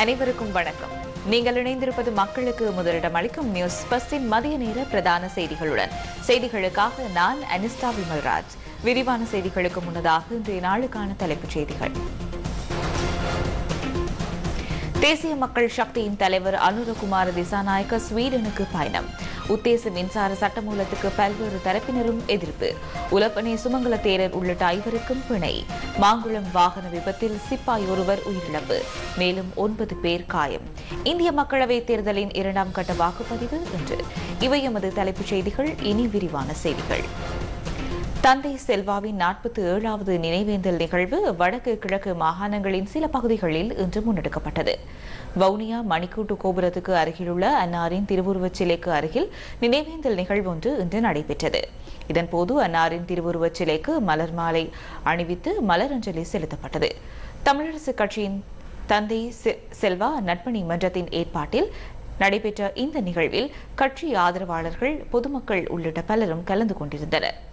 அனைவருக்கும் வணக்கம். நீங்கள் இணைந்திருப்பது மக்களுக்கு முதலிடம் அளிக்கும் நியூஸ் பஸ்ஸின் மதிய நேர பிரதான செய்திகளுடன். செய்திகளுக்காக நான் அனிஸ்தா விமல்ராஜ். விரிவான செய்திகளுக்கு முன்னதாக இன்றைய நாளுக்கான தலைப்புச் செய்திகள். தேசிய மக்கள் சக்தியின் தலைவர் அனுரகுமார் திசாநாயக்க ஸ்வீடனுக்கு பயணம். உத்தேச மின்சார சட்டமூலத்துக்கு பல்வேறு தரப்பினரும் எதிர்ப்பு. உலப்பனே சுமங்கல தேரர் உள்ளிட்ட ஐவருக்கும் பிணை. மாங்குளம் வாகன விபத்தில் சிப்பாய் ஒருவர் உயிரிழப்பு. மேலும் ஒன்பது பேர் காயம். இந்திய மக்களவைத் தேர்தலின் இரண்டாம் கட்ட வாக்குப்பதிவு இன்று. இவை எமது தலைப்புச் செய்திகள். இனி விரிவான செய்திகள். தந்தை செல்வாவின் நாற்பத்தி ஏழாவது நினைவேந்தல் நிகழ்வு வடக்கு கிழக்கு மாகாணங்களின் சில பகுதிகளில் இன்று முன்னெடுக்கப்பட்டது. வவுனியா மணிக்கூட்டு கோபுரத்துக்கு அருகிலுள்ள அன்னாரின் திருவுருவச் சிலைக்கு அருகில் நினைவேந்தல் நிகழ்வொன்று இன்று நடைபெற்றது. இதன்போது அன்னாரின் திருவுருவச் சிலைக்கு மலர் மாலை அணிவித்து மலரஞ்சலி செலுத்தப்பட்டது. தமிழரசுக் கட்சியின் தந்தை செ- செல்வா நட்பணி மன்றத்தின் ஏற்பாட்டில் நடைபெற்ற இந்த நிகழ்வில் கட்சி ஆதரவாளர்கள் பொதுமக்கள் உள்ளிட்ட பலரும் கலந்து கொண்டிருந்தனர்.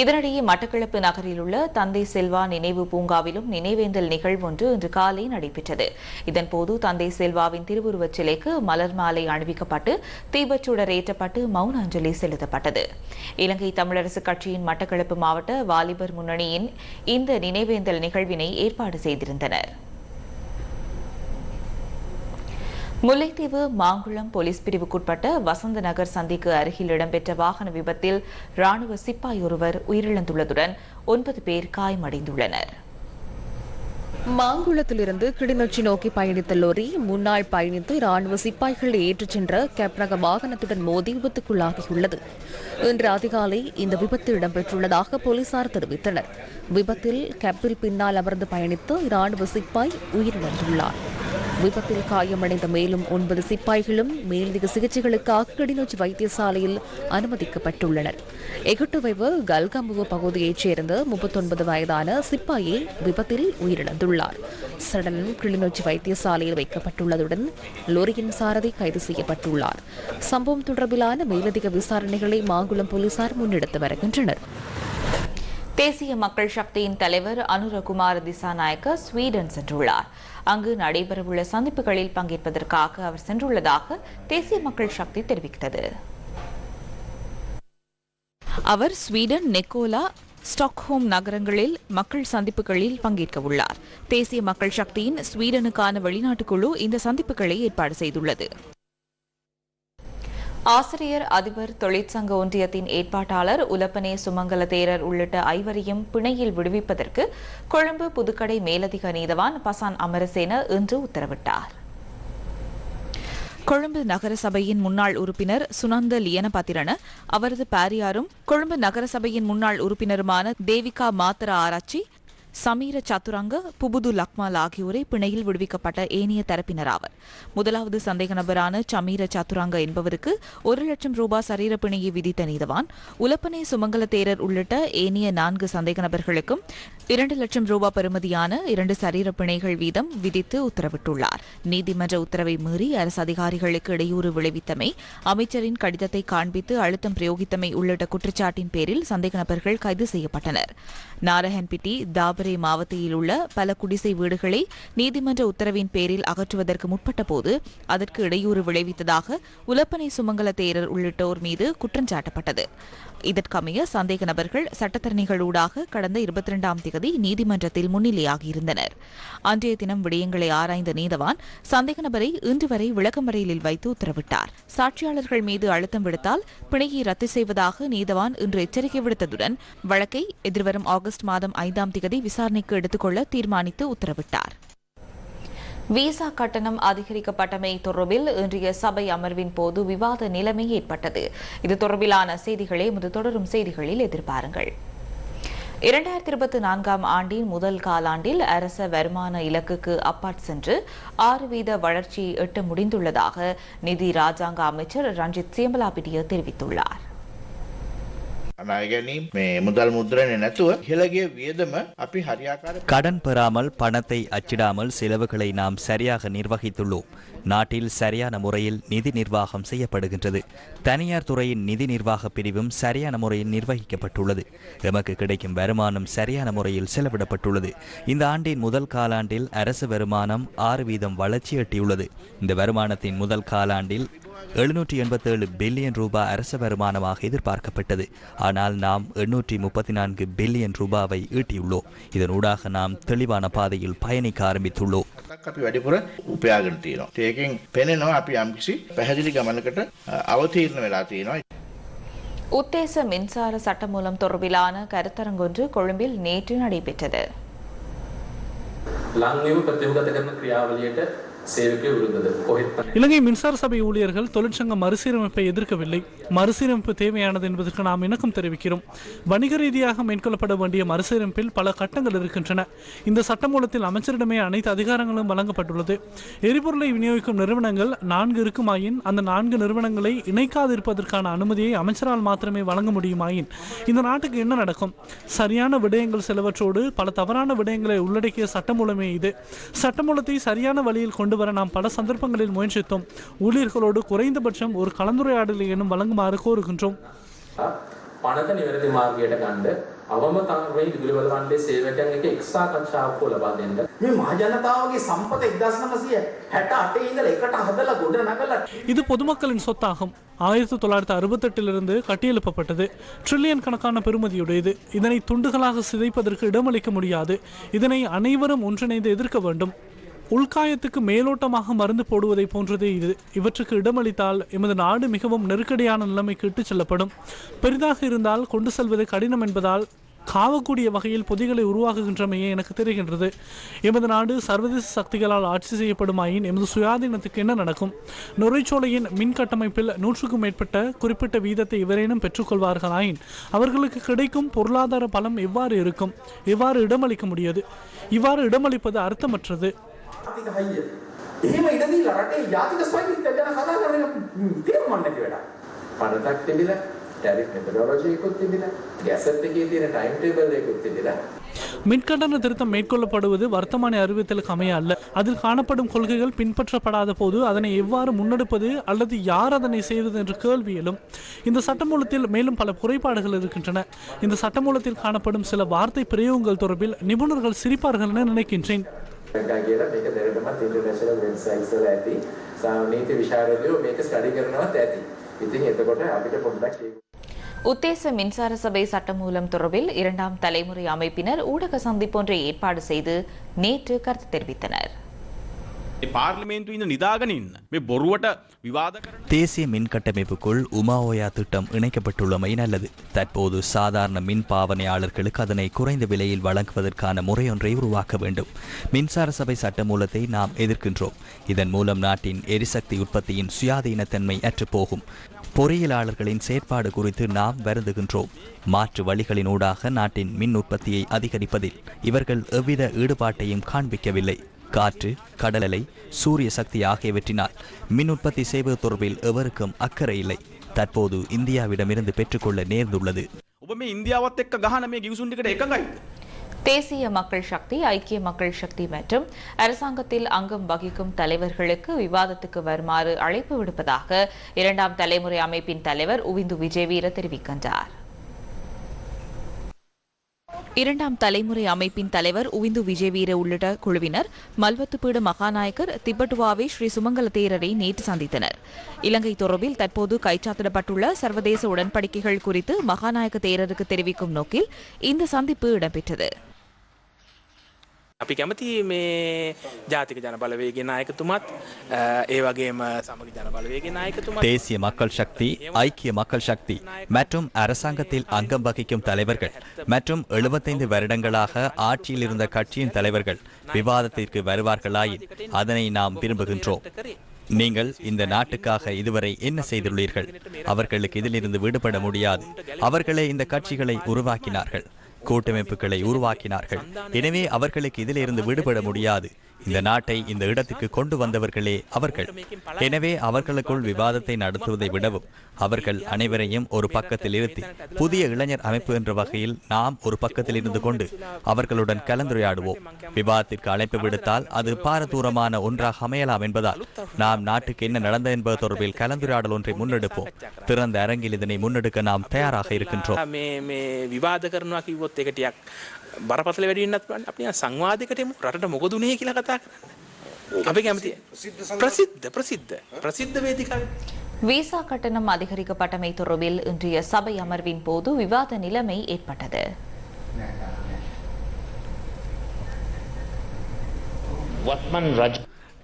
இதனிடையே மட்டக்களப்பு நகரில் உள்ள தந்தை செல்வா நினைவு பூங்காவிலும் நினைவேந்தல் நிகழ்வொன்று இன்று காலை நடைபெற்றது. இதன்போது தந்தை செல்வாவின் திருவுருவச் சிலைக்கு மலர் மாலை அணிவிக்கப்பட்டு தீபச்சுடர் ஏற்றப்பட்டு மௌன அஞ்சலி செலுத்தப்பட்டது. இலங்கை தமிழரசுக் கட்சியின் மட்டக்களப்பு மாவட்ட வாலிபர் முன்னணியின் இந்த நினைவேந்தல் நிகழ்வினை ஏற்பாடு செய்திருந்தனர். முல்லைத்தீவு மாங்குளம் போலீஸ் பிரிவுக்குட்பட்ட வசந்த நகர் சந்திக்கு அருகில் இடம்பெற்ற வாகன விபத்தில் ராணுவ சிப்பாய் ஒருவர் உயிரிழந்துள்ளதுடன் ஒன்பது பேர் காயமடைந்துள்ளனர். மாங்குளத்திலிருந்து கிளிநொச்சி நோக்கி பயணித்த லோரி முன்னாள் பயணித்து ராணுவ சிப்பாய்களை ஏற்றிச் சென்ற கேப்ரக வாகனத்துடன் மோதி விபத்துக்குள்ளாகியுள்ளது. இன்று அதிகாலை இந்த விபத்து இடம்பெற்றுள்ளதாக போலீசார் தெரிவித்தனர். விபத்தில் கேப்பில் பின்னால் அமர்ந்து பயணித்து ராணுவ சிப்பாய் உயிரிழந்துள்ளார். விபத்தில் காயமடைந்த மேலும் ஒன்பது சிப்பாய்களும் மேலதிக சிகிச்சைகளுக்காக கிளிநொச்சி வைத்தியசாலையில் அனுமதிக்கப்பட்டுள்ளனர். எகுட்டுவைவு கல்கம்புவ பகுதியைச் சேர்ந்த முப்பத்தொன்பது வயதான சிப்பாயே விபத்தில் உயிரிழந்துள்ளார். சடலம் கிளிநொச்சி வைத்தியசாலையில் வைக்கப்பட்டுள்ளதுடன் லோரியின் சாரதி கைது செய்யப்பட்டுள்ளார். சம்பவம் தொடர்பிலான மேலதிக விசாரணைகளை மாங்குளம் போலீசார் முன்னெடுத்து வருகின்றனர். தேசிய மக்கள் சக்தியின் தலைவர் அனுரகுமார் திசாநாயக்க ஸ்வீடன் சென்றுள்ளார். அங்கு நடைபெறவுள்ள சந்திப்புகளில் பங்கேற்பதற்காக அவர் சென்றுள்ளதாக தேசிய மக்கள் சக்தி தெரிவித்தது அவர் ஸ்வீடன் நெக்கோலா ஸ்டாக்ஹோம் நகரங்களில் மக்கள் சந்திப்புகளில் பங்கேற்க உள்ளார். தேசிய மக்கள் சக்தியின் ஸ்வீடனுக்கான வெளிநாட்டுக் குழு இந்த சந்திப்புகளை ஏற்பாடு செய்துள்ளது. ஆசிரியர் அதிபர் தொழிற்சங்க ஒன்றியத்தின் ஏற்பாட்டாளர் உலப்பனே சுமங்கல தேரர் உள்ளிட்ட ஐவரையும் பிணையில் விடுவிப்பதற்கு கொழும்பு புதுக்கடை மேலதிக நீதவான் பசான் அமரசேன இன்று உத்தரவிட்டார். கொழும்பு நகரசபையின் முன்னாள் உறுப்பினர் சுனந்த லியனபத்திரன அவரது பாரியாரும் கொழும்பு நகரசபையின் முன்னாள் உறுப்பினருமான தேவிகா மாத்திர ஆராய்ச்சி சமீர சதுரங்க புபுது லக்மால் ஆகியோரை பிணையில் விடுவிக்கப்பட்ட ஏனைய தரப்பினராவர். முதலாவது சந்தேக நபரான சமீர சதுரங்க என்பவருக்கு ஒரு லட்சம் ரூபாய் சரீர பிணையை விதித்த நீதவான் உலப்பனை சுமங்கல தேரர் உள்ளிட்ட ஏனைய நான்கு சந்தேக நபர்களுக்கும் இரண்டு லட்சம் ரூபாய் பெறுமதியான இரண்டு சரீர பிணைகள் வீதம் விதித்து உத்தரவிட்டுள்ளார். நீதிமன்ற உத்தரவை மீறி அரசு அதிகாரிகளுக்கு இடையூறு விளைவித்தமை அமைச்சரின் கடிதத்தை காண்பித்து அழுத்தம் பிரயோகித்தமை உள்ளிட்ட குற்றச்சாட்டின் பேரில் சந்தேக நபர்கள் கைது செய்யப்பட்டனர். நாரஹன்பிட்டி தாபரே மாவட்டத்தில் உள்ள பல குடிசை வீடுகளை நீதிமன்ற உத்தரவின் பேரில் அகற்றுவதற்கு முற்பட்ட போது அதற்கு இடையூறு விளைவித்ததாக உலப்பனை சுமங்கல தேரர் உள்ளிட்டோர் மீது குற்றஞ்சாட்டப்பட்டது இதற்கமைய சந்தேக நபர்கள் சட்டத்தரணிகளூடாக கடந்த இருபத்தி இரண்டாம் தேதி நீதிமன்றத்தில் முன்னிலையாகியிருந்தனர். அன்றைய தினம் விடயங்களை ஆராய்ந்த நீதவான் சந்தேக நபரை இன்று வரை விளக்கமறையில் வைத்து உத்தரவிட்டார். சாட்சியாளர்கள் மீது அழுத்தம் விடுத்தால் பிணையை ரத்து செய்வதாக நீதவான் இன்று எச்சரிக்கை விடுத்ததுடன் வழக்கை எதிர்வரும் ஆகஸ்ட் மாதம் ஐந்தாம் தேதி விசாரணைக்கு எடுத்துக்கொள்ள தீர்மானித்து உத்தரவிட்டார். விசா கட்டணம் அதிகரிக்கப்பட்டமை தொடர்பில் இன்றைய சபை அமர்வின் போது விவாத நிலைமை ஏற்பட்டது. இது தொடர்பிலான செய்திகளை எமது தொடரும் செய்திகளில் எதிர்பாருங்கள். இரண்டாயிரத்தி இருபத்தி நான்காம் ஆண்டின் முதல் காலாண்டில் அரச வருமான இலக்குக்கு அப்பாற் சென்று ஆறு வீத வளர்ச்சியை எட்ட முடிந்துள்ளதாக நிதி ராஜாங்க அமைச்சர் ரஞ்சித் சியம்பலாபிட்டிய தெரிவித்துள்ளார். අනායගැනීම් මේ මුදල් මුද්‍රණය නැතුව ඉහළගේ වියදම අපි හරියාකාර கடன் பெறாமல் பணத்தை அச்சிடாமல் செலவுகளை நாம் சரியாக நிர்வகித்துள்ளோம் நாட்டில் சரியான முறையில் நிதி நிர்வாகம் செய்யப்படுகின்றது தனியார் துறையின் நிதி நிர்வாக பிரிவும் சரியான முறையில் நிர்வகிக்கப்பட்டுள்ளது எமக்கு கிடைக்கும் வருமானம் சரியான முறையில் செலவிடப்பட்டுள்ளது இந்த ஆண்டின் முதல் காலாண்டில் அரசு வருமானம் ஆறு வீதம் வளர்ச்சி எட்டியுள்ளது இந்த வருமானத்தின் முதல் காலாண்டில் எழுநூற்றி எண்பத்தேழு பில்லியன் ரூபாய் அரச வருமானமாக எதிர்பார்க்கப்பட்டது ஆனால் நாம் எண்ணூற்றி முப்பத்தி நான்கு பில்லியன் ரூபாவை ஈட்டியுள்ளோம் இதனூடாக நாம் தெளிவான பாதையில் பயணிக்க ஆரம்பித்துள்ளோம் ක් අපි වැඩිපුර උපයාගෙන තියෙනවා. ඒකෙන් පෙනෙනවා අපි යම්කිසි පැහැදිලි ගමනකට අ, අවතීර්ණ වෙලා තියෙනවා. உத்தேச மின்சார சட்டமூலம் தொடர்பிலான கருத்தரங்கொன்று கொழும்பில் நேற்று நடைபெற்றது ලංවීම ප්‍රතිවගත කරන ක්‍රියාවලියට සේවකය විරුද්ධද කොහෙත් இலங்கை மின்சார சபை ஊழியர்கள் தொழிற்சங்க மறுசீரமைப்பை எதிர்க்கவில்லை. மறுசீரமைப்பு தேவையானது என்பதற்கு நாம் இணக்கம் தெரிவிக்கிறோம். வணிக ரீதியாக மேற்கொள்ளப்பட வேண்டிய மறுசீரமைப்பில் பல கட்டங்கள் இருக்கின்றன. இந்த சட்டமூலத்தில் அமைச்சரிடமே அனைத்து அதிகாரங்களும் வழங்கப்பட்டுள்ளது. எரிபொருளை விநியோகிக்கும் நிறுவனங்கள் நான்கு இருக்குமாயின் அந்த நான்கு நிறுவனங்களை இணைக்காதிருப்பதற்கான அனுமதியை அமைச்சரால் மாத்திரமே வழங்க முடியுமாயின் இந்த நாட்டுக்கு என்ன நடக்கும்? சரியான விடயங்கள் சிலவற்றோடு பல தவறான விடயங்களை உள்ளடக்கிய சட்டமூலமே இது. சட்டமூலத்தை சரியான வழியில் கொண்டு வர நாம் பல சந்தர்ப்பங்களில் முயற்சித்தோம் ஊழியர்களோடு குறைந்தபட்சம் ஒரு கலந்துரையாடலை எனும் வழங்குமாறு கோருகின்றோம் පනත නිවැරදි මාර්ගයට ගණ්ඩ අවම තන්වේ විදුලිවල වන්ඩේ සේවකයන් එක එක්සා කංශාවකෝ ලබා දෙන්න මේ මහජනතාවගේ සම්පත එක්දස් නමසිය හැට අටේ ඉඳල එකට හදලා ගොඩ නගල இது பொதுமக்களின் சொத்தாகும் ஆயிரத்தி தொள்ளாயிரத்தி அறுபத்தெட்டிலிருந்து கட்டியெழுப்பப்பட்டது ட்ரில்லியன் கணக்கான பெறுமதியுடையது இதனை துண்டுகளாக சிதைப்பதற்கு இடமளிக்க முடியாது இதனை அனைவரும் ஒன்றிணைந்து எதிர்க்க வேண்டும் உள்காயத்துக்கு மேலோட்டமாக மருந்து போடுவதை போன்றதே இது. இவற்றுக்கு இடமளித்தால் எமது நாடு மிகவும் நெருக்கடியான நிலைமைக்கு இட்டுச் செல்லப்படும். பெரிதாக இருந்தால் கொண்டு செல்வது கடினம் என்பதால் காவக்கூடிய வகையில் பொதிகளை உருவாக்குகின்றமையே எனக்கு தெரிகின்றது. எமது நாடு சர்வதேச சக்திகளால் ஆட்சி செய்யப்படுமாயின் எமது சுயாதீனத்துக்கு என்ன நடக்கும்? நுரைச்சோலையின் மின் கட்டமைப்பில் நூற்றுக்கும் மேற்பட்ட குறிப்பிட்ட வீதத்தை இவரேனும் பெற்றுக்கொள்வார்களாயின் அவர்களுக்கு கிடைக்கும் பொருளாதார பலம் எவ்வாறு இருக்கும்? எவ்வாறு இடமளிக்க முடியாது? இவ்வாறு இடமளிப்பது அர்த்தமற்றது. ආතික හයිය. එහෙම ඉඩදීලා රටේ ජාතික ස්වෛරීත්වය ගැන කතා කරන එක තේරුම් නැති වැඩක්. පනතක් තිබිලා ටැරිෆ් මෙතඩොලොජියකුත් තිබිලා ගැසට් එකේ තියෙන ටයිම් ටේබල් එකකුත් තිබිලා மின்கட்டண திருத்தம் மேற்கொள்ளப்படுவது வர்த்தமானி அறிவித்தலுக்கு அமைய அல்ல அதில் காணப்படும் கொள்கைகள் பின்பற்றப்படாத போது அதனை எவ்வாறு முன்னெடுப்பது அல்லது யார் அதனை செய்வது என்ற கேள்வி எழும் இந்த சட்டமூலத்தில் மேலும் பல குறைபாடுகள் இருக்கின்றன இந்த சட்டமூலத்தில் காணப்படும் சில வார்த்தை பிரயோகங்கள் தொடர்பில் நிபுணர்கள் சிரிப்பார்கள் என நினைக்கின்றேன் ගා කියලා මේක දැනටමත් ඉන්ටර්නැෂනල් වෙබ්සයිට්ස් වල ඇති සානීති විශාරදයෝ මේක ස්ටඩි කරනවත් ඇති. ඉතින් එතකොට අපිට පොඩ්ඩක් ඒක உத்தேச மின்சார சபை சட்டமூலம் தொடர்பில் இரண்டாம் தலைமுறை அமைப்பினர் ஊடக சந்திப்பொன்றை ஏற்பாடு செய்து நேற்று கருத்து தெரிவித்தனர் பார்லிமேன்තු நிதாக நின் பொருவட்ட விவாத தேசிய மின்கட்டமைப்புக்குள் உமா ஓயா திட்டம் இணைக்கப்பட்டுள்ளமை நல்லது. தற்போது சாதாரண மின் பாவனையாளர்களுக்கு அதனை குறைந்த விலையில் வழங்குவதற்கான முறையொன்றை உருவாக்க வேண்டும். மின்சார சபை சட்டமூலத்தை நாம் எதிர்க்கின்றோம். இதன் மூலம் நாட்டின் எரிசக்தி உற்பத்தியின் சுயாதீனத்தன்மை அற்றுப்போகும் பொறியியலாளர்களின் செயற்பாடு குறித்து நாம் வருந்துகின்றோம். மாற்று வழிகளினூடாக நாட்டின் மின் உற்பத்தியை அதிகரிப்பதில் இவர்கள் எவ்வித ஈடுபாட்டையும் காண்பிக்கவில்லை. காற்று கடலலை சூரிய சக்தி ஆகியவற்றினால் மின் உற்பத்தி செய்வது தொடர்பில் எவருக்கும் அக்கறை இல்லை. தற்போது இந்தியாவிடமிருந்து பெற்றுக்கொள்ள நேர்ந்துள்ளது. தேசிய மக்கள் சக்தி ஐக்கிய மக்கள் சக்தி மற்றும் அரசாங்கத்தில் அங்கம் வகிக்கும் தலைவர்களுக்கு விவாதத்துக்கு வருமாறு அழைப்பு விடுப்பதாக இரண்டாம் தலைமுறை அமைப்பின் தலைவர் உவிந்து விஜயவீர தெரிவிக்கின்றார். இரண்டாம் தலைமுறை அமைப்பின் தலைவர் உவிந்து விஜயவீர உள்ளிட்ட குழுவினர் மல்வத்துப்பீடு மகாநாயக்கர் திப்பட்டுவாவே ஸ்ரீ சுமங்கல தேரரை நேற்று சந்தித்தனர். இலங்கை தொடர்பில் தற்போது கைச்சாத்திடப்பட்டுள்ள சர்வதேச உடன்படிக்கைகள் குறித்து மகாநாயக்க தேரருக்கு தெரிவிக்கும் நோக்கில் இந்த சந்திப்பு இடம்பெற்றது. අපි කැමති මේ ජාතික ජන බලවේගේ නායකතුමත් අ, ඒ වගේම සමග ජන බලවේගේ නායකතුමත් தேசிய மக்கள் சக்தி ஐக்கிய மக்கள் சக்தி மற்றும் அரசாங்கத்தில் அங்கம் வகிக்கும் தலைவர்கள் மற்றும் 75 வருடங்களாக ஆட்சியில் இருந்த கட்சியின் தலைவர்கள் விவாதத்திற்கு வருவார்களாயின் அதனை நாம் விரும்புகின்றோம் நீங்கள் இந்த நாட்டுக்காக இதுவரை என்ன செய்துள்ளீர்கள் அவர்களுக்கு இதிலிருந்து விடுபட முடியாது அவர்களே இந்த கட்சிகளை உருவாக்கினார்கள் கூட்டமைப்புகளை உருவாக்கினார்கள். எனவே அவர்களுக்கு இதிலிருந்து விடுபட முடியாது. இந்த நாட்டை இந்த இடத்துக்கு கொண்டு வந்தவர்களே அவர்கள். எனவே அவர்களுக்குள் விவாதத்தை நடத்துவதை விடவும் அவர்கள் அனைவரையும் ஒரு பக்கத்தில் இருத்தி புதிய இளைஞர் அமைப்பு என்ற வகையில் நாம் ஒரு பக்கத்தில் இருந்து கொண்டு அவர்களுடன் கலந்துரையாடுவோம். விவாதத்திற்கு அழைப்பு விடுத்தால் அது பாரதூரமான ஒன்றாக அமையலாம் என்பதால் நாம் நாட்டுக்கு என்ன நடந்தது என்பது தொடர்பில் கலந்துரையாடல் ஒன்றை முன்னெடுப்போம். திறந்த அரங்கில் இதனை முன்னெடுக்க நாம் தயாராக இருக்கின்றோம். මේ මේ විවාද කරනවා කිව්වොත් එක ටියක් බරපතල වැඩින්නත් වන්න අපි සංවාධකටම රට මොකදුනේ කියලා කතා කරන්න. අපි කැමති ප්‍රසිද්ධ ප්‍රසිද්ධ ප්‍රසිද්ධ වේදිකාව. விசா கட்டணம் அதிகரிக்கப்பட்டமை தொடர்பில் இன்றைய சபை அமர்வின் போது விவாத நிலைமை ஏற்பட்டது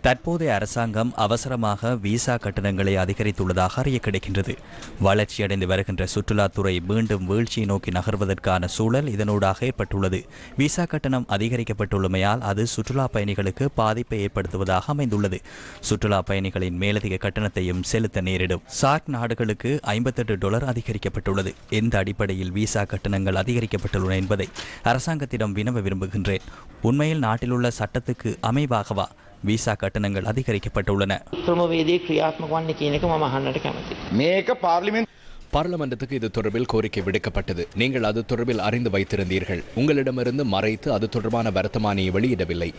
தற்போதைய அரசாங்கம் அவசரமாக விசா கட்டணங்களை அதிகரித்துள்ளதாக அறிய கிடைக்கின்றது வளர்ச்சியடைந்து வருகின்ற சுற்றுலாத்துறை மீண்டும் வீழ்ச்சியை நோக்கி நகர்வதற்கான சூழல் இதனூடாக ஏற்பட்டுள்ளது. விசா கட்டணம் அதிகரிக்கப்பட்டுள்ளமையால் அது சுற்றுலா பயணிகளுக்கு பாதிப்பை ஏற்படுத்துவதாக அமைந்துள்ளது. சுற்றுலா பயணிகளின் மேலதிக கட்டணத்தையும் செலுத்த நேரிடும். சார்க் நாடுகளுக்கு ஐம்பத்தெட்டு டாலர் அதிகரிக்கப்பட்டுள்ளது. எந்த அடிப்படையில் விசா கட்டணங்கள் அதிகரிக்கப்பட்டுள்ளன என்பதை அரசாங்கத்திடம் வினவ விரும்புகின்றேன். உண்மையில் நாட்டிலுள்ள சட்டத்துக்கு அமைவாகவா? விசா கட்டணங்கள் அதிகரிக்கப்பட்டுள்ளன ක්‍රමවේදය ක්‍රියාත්මක වන්න කියන එක මම අහන්නට කැමති. මේක පාර්ලිමෙන්ත් பார்லமெண்டத்துக்கு இது தொடர்பில் கோரிக்கை விடுக்கப்பட்டது நீங்கள் அது தொடர்பில் அறிந்து வைத்திருந்தீர்கள் உங்களிடமிருந்து மறைத்து அது தொடர்பான வர்த்தமானியை வெளியிடவில்லை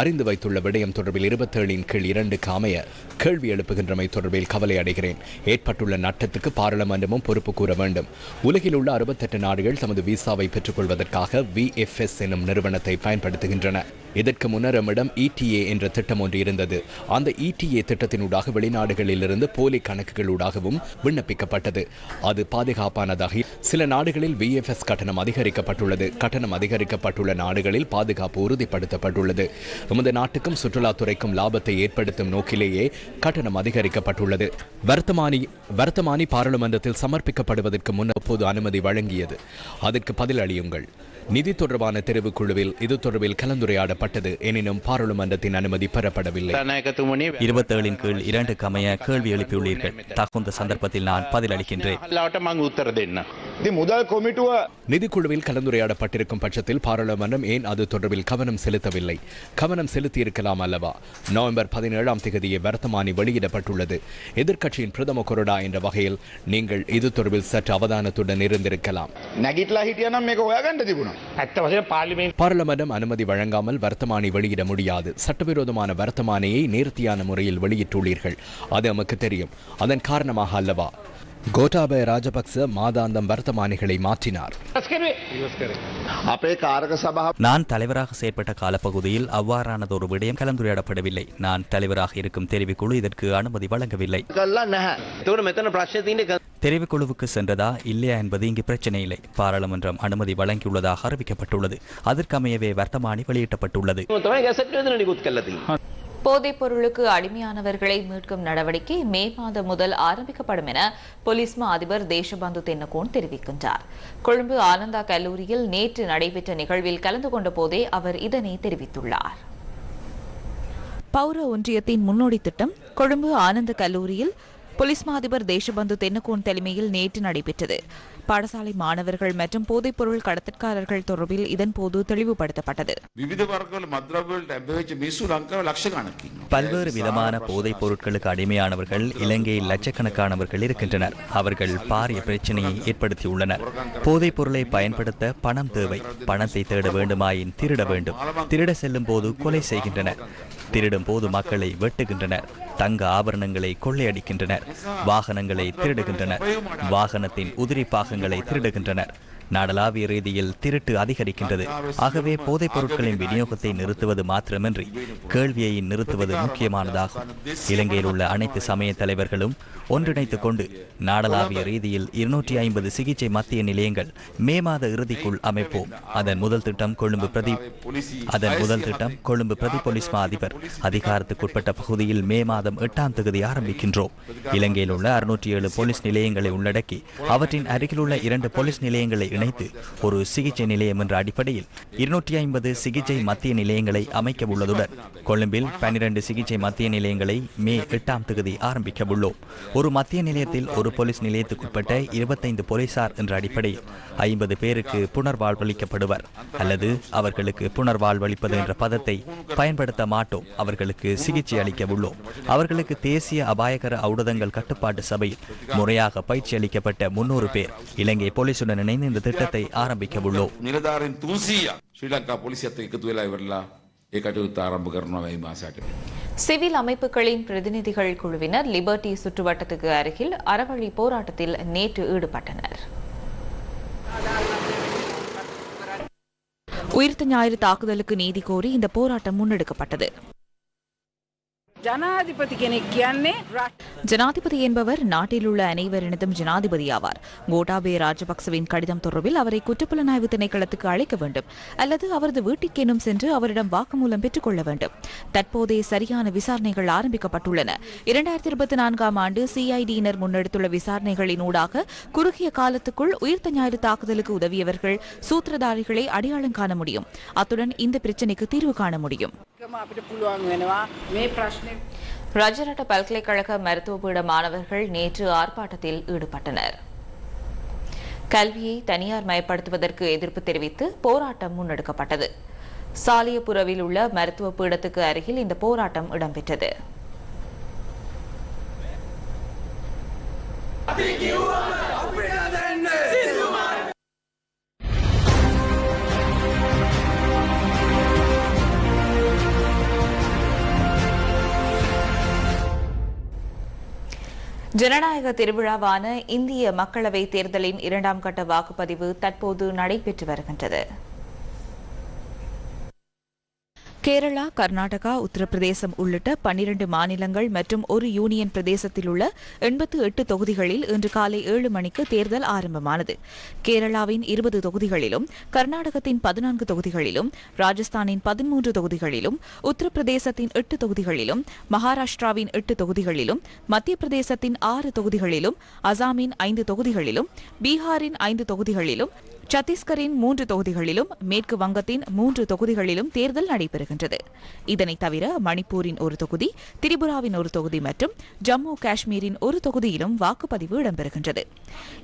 அறிந்து வைத்துள்ள விடயம் தொடர்பில் இருபத்தேழின் கீழ் இரண்டுக்கு அமைய கேள்வி எழுப்புகின்றமை தொடர்பில் கவலை அடைகிறேன் ஏற்பட்டுள்ள நட்டத்துக்கு பாராளுமன்றமும் பொறுப்பு கூற வேண்டும் உலகில் உள்ள அறுபத்தெட்டு நாடுகள் தமது விசாவை பெற்றுக்கொள்வதற்காக விஎஃப்எஸ் என்னும் நிறுவனத்தை பயன்படுத்துகின்றன இதற்கு முன்னர் நம்மிடம் இடிஏ என்ற திட்டம் ஒன்று இருந்தது. அந்த இடிஏ திட்டத்தினூடாக வெளிநாடுகளிலிருந்து போலி கணக்குகளூடாகவும் விண்ணப்பிக்கப்பட்டது. அது பாதுகாப்பானதாக சில நாடுகளில் விஎஃப்எஸ் கட்டணம் அதிகரிக்கப்பட்டுள்ளது. கட்டணம் அதிகரிக்கப்பட்டுள்ள நாடுகளில் பாதுகாப்பு உறுதிப்படுத்தப்பட்டுள்ளது. நமது நாட்டுக்கும் சுற்றுலாத்துறைக்கும் லாபத்தை ஏற்படுத்தும் நோக்கிலேயே கட்டணம் அதிகரிக்கப்பட்டுள்ளது. வர்த்தமானி வர்த்தமானி பாராளுமன்றத்தில் சமர்ப்பிக்கப்படுவதற்கு முன் அப்போது அனுமதி வழங்கியது. அதற்கு பதில் அளியுங்கள் நிதி தொடர்பான தெரிவுக்குழுவில் இது தொடர்பில் செய்யப்பட்டது எனினும் பாராளுமன்றத்தின் அனுமதி பெறப்படவில்லை. இருபத்தேழின் கீழ் இரண்டு கமைய கேள்வி எழுப்பியுள்ளீர்கள். தகுந்த சந்தர்ப்பத்தில் நான் பதில் நிதிக்குழுவில் கலந்துரையாடப்பட்டிருக்கும் பட்சத்தில் பாராளுமன்றம் ஏன் அது தொடர்பில் கவனம் செலுத்தவில்லை? கவனம் செலுத்தியிருக்கலாம் அல்லவா? நவம்பர் பதினேழாம் திகதியை வர்த்தமானி வெளியிடப்பட்டுள்ளது. எதிர்கட்சியின் பிரதம கொரோடா என்ற வகையில் நீங்கள் இது தொடர்பில் சற்று அவதானத்துடன் இருந்திருக்கலாம். பாராளுமன்றம் அனுமதி வழங்காமல் வர்த்தமானி வெளியிட முடியாது. சட்டவிரோதமான வர்த்தமானியை நேர்த்தியான முறையில் வெளியிட்டுள்ளீர்கள். அது நமக்கு தெரியும். அதன் காரணமாக அல்லவா? கோட்டாபய ராஜபக்ச மாதாந்தம் வர்த்தமானிகளை மாற்றினார். நான் தலைவராக செயற்பட்ட காலப்பகுதியில் அவ்வாறானது ஒரு விடயம் கலந்துரையாடப்படவில்லை. நான் தலைவராக இருக்கும் தெரிவுக்குழு இதற்கு அனுமதி வழங்கவில்லை. தெரிவுக்குழுவுக்கு சென்றதா இல்லையா என்பது இங்கு பிரச்சனை இல்லை. பாராளுமன்றம் அனுமதி வழங்கியுள்ளதாக அறிவிக்கப்பட்டுள்ளது. அதற்கமையவே வர்த்தமானி வெளியிட்டப்பட்டுள்ளது. போதைப் பொருளுக்கு அடிமையானவர்களை மீட்கும் நடவடிக்கை மே மாதம் முதல் ஆரம்பிக்கப்படும் என போலீஸ் மா அதிபர் தேசபந்து தென்னகோன் தெரிவிக்கின்றார். கொழும்பு ஆனந்தா கல்லூரியில் நேற்று நடைபெற்ற நிகழ்வில் கலந்து கொண்ட போதே அவர் இதனை தெரிவித்துள்ளார். பௌர ஒன்றியத்தின் முன்னோடி திட்டம் கொழும்பு ஆனந்த கல்லூரியில் போலீஸ் மா அதிபர் தேசபந்து தென்னுகோன் தலைமையில் நேற்று நடைபெற்றது. பாடசாலை மாணவர்கள் மற்றும் போதைப்பொருள் கடத்தற்காரர்கள் தொடர்பில் இதன்போது தெளிவுபடுத்தப்பட்டது. பல்வேறு விதமான போதைப் பொருட்களுக்கு அடிமையானவர்கள் இலங்கையில் லட்சக்கணக்கானவர்கள் இருக்கின்றனர். அவர்கள் பாரிய பிரச்சனையை ஏற்படுத்தியுள்ளனர். போதைப் பொருளை பயன்படுத்த பணம் தேவை. பணத்தை தேட வேண்டுமாயின் திருட வேண்டும். திருட செல்லும் போது கொலை செய்கின்றனர். திருடும் போது மக்களை வெட்டுகின்றனர். தங்க ஆபரணங்களை கொள்ளையடிக்கின்றனர். வாகனங்களை திருடுகின்றனர். வாகனத்தின் உதிரி பாகங்களை திருடுகின்றனர். நாடளாவிய ரீதியில் திருட்டு அதிகரிக்கின்றது. ஆகவே போதைப் பொருட்களின் விநியோகத்தை நிறுத்துவது மாத்திரமின்றி கேள்வியை நிறுத்துவது முக்கியமானதாகும். இலங்கையில் உள்ள அனைத்து சமய தலைவர்களும் ஒன்றிணைத்துக் கொண்டு நாடளாவிய ரீதியில் இருநூற்றி ஐம்பது சிகிச்சை மத்திய நிலையங்கள் மே மாத இறுதிக்குள் அமைப்போம். அதன் முதல் திட்டம் கொழும்பு பிரதி அதன் முதல் திட்டம் கொழும்பு பிரதி போலீஸ் மா அதிபர் அதிகாரத்துக்குட்பட்ட பகுதியில் மே மாதம் எட்டாம் தேதி ஆரம்பிக்கின்றோம். இலங்கையில் உள்ள அறுநூற்றி ஏழு போலீஸ் நிலையங்களை உள்ளடக்கி அவற்றின் அருகிலுள்ள இரண்டு போலீஸ் நிலையங்களை இணைத்து ஒரு சிகிச்சை நிலையம் என்ற அடிப்படையில் இருநூற்றி ஐம்பது சிகிச்சை மத்திய நிலையங்களை அமைக்க உள்ளதுடன் கொழும்பில் பன்னிரண்டு சிகிச்சை மத்திய நிலையங்களை மே எட்டாம் தேதி ஆரம்பிக்க உள்ளோம். ஒரு மத்திய நிலையத்தில் ஒரு போலீஸ் நிலையத்துக்குட்பட்ட இருபத்தைந்து போலீசார் என்ற அடிப்படையில் ஐம்பது பேருக்கு புனர்வாழ்வளிக்கப்படுவர். அல்லது அவர்களுக்கு புனர்வாழ்வளிப்பது என்ற பதத்தை பயன்படுத்த மாட்டோம். அவர்களுக்கு சிகிச்சை அளிக்க உள்ளோம். அவர்களுக்கு தேசிய அபாயகர ஔடதங்கள் கட்டுப்பாட்டு சபையில் முறையாக பயிற்சி அளிக்கப்பட்ட முன்னூறு பேர் இலங்கை போலீசுடன் இணைந்து இந்த திட்டத்தை ஆரம்பிக்க உள்ளோம் නිලධාරෙන් තුන්සීය ශ්‍රී ලංකා පොලිසියත් එකතු වෙලා ඉවරලා ඒ කටයුත්ත ආරම්භ කරනවා මේ මාසයට. சிவில் அமைப்புகளின் பிரதிநிதிகள் குழுவினர் லிபர்டி சுற்றுவட்டத்துக்கு அருகில் அறவழி போராட்டத்தில் நேற்று ஈடுபட்டனர் உயிர்த்த ஞாயிறு தாக்குதலுக்கு நீதி கோரி இந்த போராட்டம் முன்னெடுக்கப்பட்டது ජනාධිපති කෙනෙක් කියන්නේ ஜனாதிபதி என்பவர் நாட்டில் உள்ள அனைவரினதும் ஜனாதிபதி ஆவார். கோட்டாபே ராஜபக்சவின் கடிதம் தொடர்பில் அவரை குற்றப்புலனாய்வு திணைக்களத்துக்கு அழைக்க வேண்டும். அல்லது அவரது வீட்டிற்கேனும் சென்று அவரிடம் வாக்குமூலம் பெற்றுக் கொள்ள வேண்டும். தற்போதைய சரியான விசாரணைகள் ஆரம்பிக்கப்பட்டுள்ளன. இரண்டாயிரத்தி இருபத்தி நான்காம் ஆண்டு சிஐடியினர் முன்னெடுத்துள்ள விசாரணைகளின் ஊடாக குறுகிய காலத்துக்குள் உயிர்த்த ஞாயிறு தாக்குதலுக்கு உதவியவர்கள் சூத்திரதாரிகளை அடையாளம் காண முடியும். அத்துடன் இந்த பிரச்சினைக்கு தீர்வு காண முடியும். ரஜரட்ட பல்கலைக்கழக மருத்துவ பீட மாணவர்கள் நேற்று ஆர்ப்பாட்டத்தில் ஈடுபட்டனர். கல்வியை தனியார் மயப்படுத்துவதற்கு எதிர்ப்பு தெரிவித்து போராட்டம் முன்னெடுக்கப்பட்டது. சாலியபுரவில் உள்ள மருத்துவ பீடத்துக்கு அருகில் இந்த போராட்டம் இடம்பெற்றது. ஜனநாயக திருவிழாவான இந்திய மக்களவை தேர்தலின் இரண்டாம் கட்ட வாக்குப்பதிவு தற்போது நடைபெற்று வருகின்றது. கேரளா கர்நாடகா உத்தரப்பிரதேசம் உள்ளிட்ட பன்னிரண்டு மாநிலங்கள் மற்றும் ஒரு யூனியன் பிரதேசத்தில் உள்ள எண்பத்து எட்டு தொகுதிகளில் இன்று காலை ஏழு மணிக்கு தேர்தல் ஆரம்பமானது. கேரளாவின் இருபது தொகுதிகளிலும் கர்நாடகத்தின் பதினான்கு தொகுதிகளிலும் ராஜஸ்தானின் பதிமூன்று தொகுதிகளிலும் உத்தரப்பிரதேசத்தின் எட்டு தொகுதிகளிலும் மகாராஷ்டிராவின் எட்டு தொகுதிகளிலும் மத்திய பிரதேசத்தின் ஆறு தொகுதிகளிலும் அசாமின் ஐந்து தொகுதிகளிலும் பீகாரின் ஐந்து தொகுதிகளிலும் சத்தீஸ்கரின் மூன்று தொகுதிகளிலும் மேற்கு வங்கத்தின் மூன்று தொகுதிகளிலும் தேர்தல் நடைபெறுகின்றது. இதனைத் தவிர மணிப்பூரின் ஒரு தொகுதி திரிபுராவின் ஒரு தொகுதி மற்றும் ஜம்மு காஷ்மீரின் ஒரு தொகுதியிலும் வாக்குப்பதிவு இடம்பெறுகின்றது.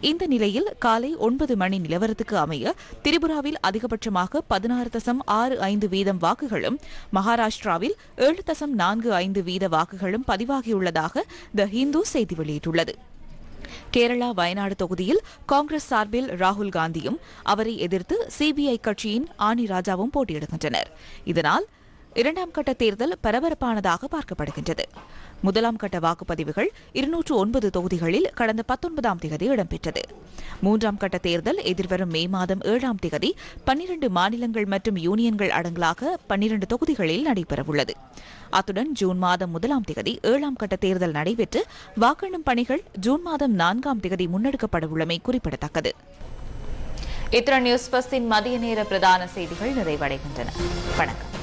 இந்த நிலையில் காலை ஒன்பது மணி நிலவரத்துக்கு அமைய திரிபுராவில் அதிகபட்சமாக பதினாறு தசம் ஆறு ஐந்து வீதம் வாக்குகளும் மகாராஷ்டிராவில் ஏழு தசம் நான்கு ஐந்து வீத வாக்குகளும் பதிவாகியுள்ளதாக த ஹிந்து செய்தி வெளியிட்டுள்ளது. கேரளா வயநாடு தொகுதியில் காங்கிரஸ் சார்பில் ராகுல் காந்தியும் அவரை எதிர்த்து சிபிஐ கட்சியின் ஆனி ராஜாவும் போட்டியிடுகின்றனர். இதனால் இரண்டாம் கட்ட தேர்தல் பரபரப்பானதாக பார்க்கப்படுகின்றது. முதலாம் கட்ட வாக்குப்பதிவுகள் இருநூற்று ஒன்பது தொகுதிகளில் கடந்த பத்தொன்பதாம் தேதி இடம்பெற்றது. மூன்றாம் கட்ட தேர்தல் எதிர்வரும் மே மாதம் ஏழாம் தேதி பன்னிரண்டு மாநிலங்கள் மற்றும் யூனியன்கள் அடங்கலாக பன்னிரண்டு தொகுதிகளில் நடைபெறவுள்ளது. அத்துடன் ஜூன் மாதம் முதலாம் தேதி ஏழாம் கட்ட தேர்தல் நடைபெற்று வாக்கெண்ணும் பணிகள் ஜூன் மாதம் நான்காம் தேதி முன்னெடுக்கப்படவுள்ளமை குறிப்பிடத்தக்கது. இத்துடன் நியூஸ் பஸ்டின் மதிய நேர பிரதான செய்திகள் நிறைவடைகின்றன. வணக்கம்.